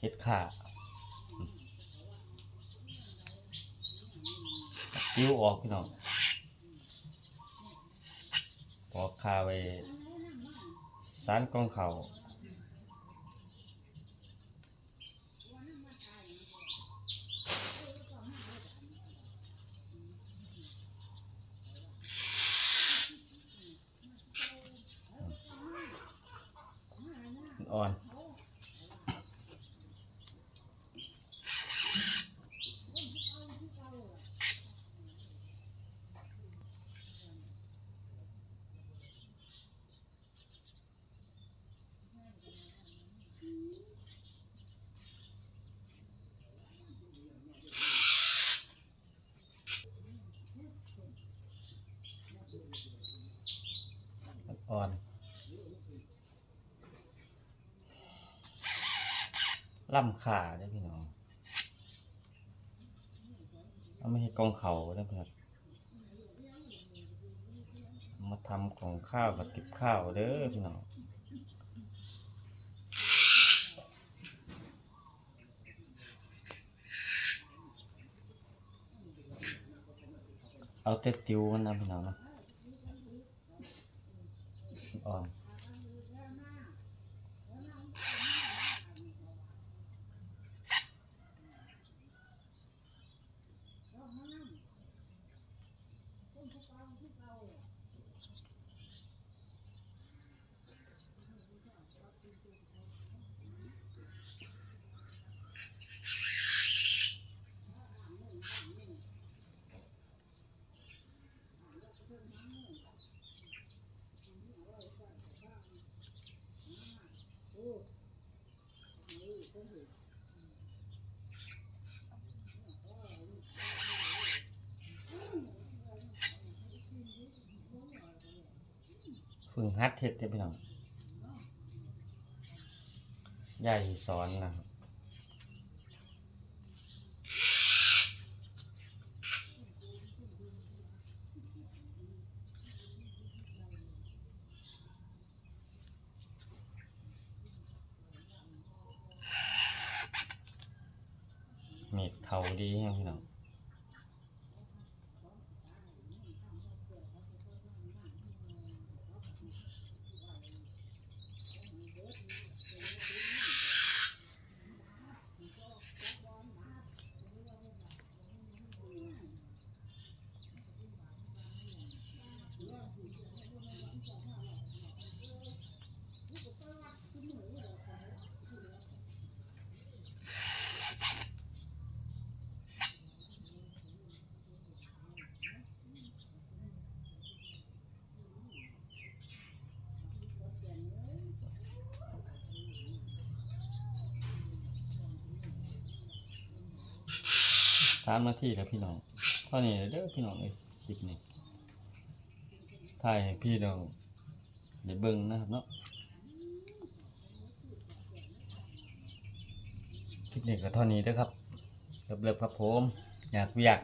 เฮ็ดข่าติ้วออกพี่น้องปอกคาไว้สารกองเขาอ่อน อ่อนล่ำขาได้พี่น้องเอาไม่ให้กองเขาได้พี่น้องมาทำของข้าวกับติบข้าวเด้อพี่น้องเอาแต่ติวมันนะพี่น้องนะ อ่ อนฝึกฮัดเฮ็ดเด้อพี่น้องยายสิสอนนะครับเม็ดเขาดีแฮงพี่น้องสามนาทีแล้วพี่น้องเท่านี้เด้อพี่น้องเอ้ยคลิปนี้ถ่ายให้พี่น้องได้เบิ่งนะครับเนาะคลิปนี้ก็เท่านี้เด้อครับเลิบๆครับผมอยากเวียก